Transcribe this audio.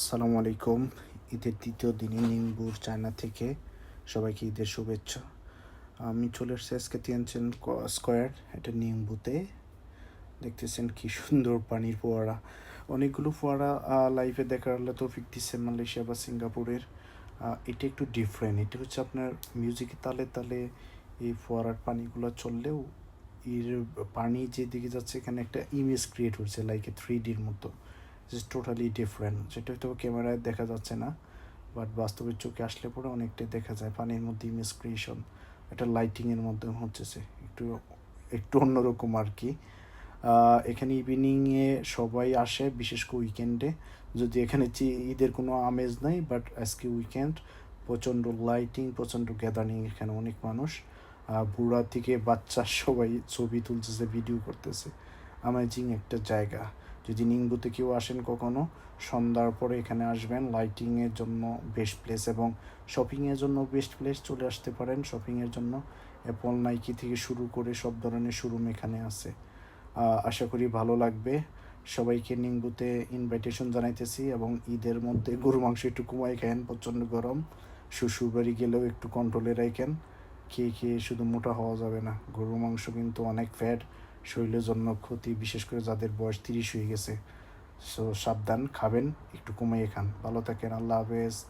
আসসালামু আলাইকুম। ঈদের দ্বিতীয় দিনে নিম্বুর চায়না থেকে সবাইকে ঈদের শুভেচ্ছা। আমি চলে এসেছি আজকে তিনচেন স্কোয়ার এটা নিম্বুতে। দেখতেছেন কি সুন্দর পানির ফোয়ারা। অনেকগুলো ফোয়ারা লাইভে দেখার আল্লাহ তৌফিক দিচ্ছে মালয়েশিয়া বা সিঙ্গাপুরের। এটা একটু ডিফারেন্ট এটা হচ্ছে আপনার মিউজিকের তালে তালে এই ফোয়ারার পানিগুলো চললেও এর পানি যেদিকে যাচ্ছে, এখানে একটা ইমেজ ক্রিয়েট হচ্ছে লাইক এ থ্রি ডির মতো। ইজ টোটালি ডিফারেন্ট সেটা হয়তো ক্যামেরায় দেখা যাচ্ছে না বাট বাস্তবের চোখে আসলে পরে অনেকটাই দেখা যায়। পানির মধ্যে ইমেজ ক্রিয়েশন এটা লাইটিংয়ের মধ্যে হচ্ছে একটু একটু অন্যরকম আর কি। এখানে ইভিনিংয়ে সবাই আসে, বিশেষ করে উইকেন্ডে যদি এখানে ঈদের কোনো আমেজ নাই বাট আজকে উইকেন্ড প্রচণ্ড লাইটিং প্রচণ্ড গ্যাদারিং এখানে অনেক মানুষ। বুড়া থেকে বাচ্চা সবাই ছবি তুলতেছে ভিডিও করতেছে। অ্যামেজিং একটা জায়গা। যদি নিংবুতে কেউ আসেন কখনো, সন্ধ্যার পরে এখানে আসবেন। লাইটিংয়ের জন্য বেস্ট প্লেস এবং শপিংয়ের জন্য বেস্ট প্লেস চলে আসতে পারেন। শপিংয়ের জন্য অ্যাপল নাইকি থেকে শুরু করে সব ধরনের শোরুম এখানে আছে। আশা করি ভালো লাগবে। সবাইকে নিংবুতে ইনভাইটেশন জানাইতেছি এবং ঈদের মধ্যে গরু মাংস একটু কমাই খায়েন প্রচণ্ড গরম। শ্বশুর বাড়ি গেলেও একটু কন্ট্রোলে রাখেন খেয়ে খেয়ে শুধু মোটা হওয়া যাবে না। গরুর মাংস কিন্তু অনেক ফ্যাট শরীরের জন্য ক্ষতি, বিশেষ করে যাদের বয়স তিরিশ হয়ে গেছে। সো সাবধান, খাবেন, একটু কমিয়ে খান। ভালো থাকেন, আল্লাহ হাফেজ।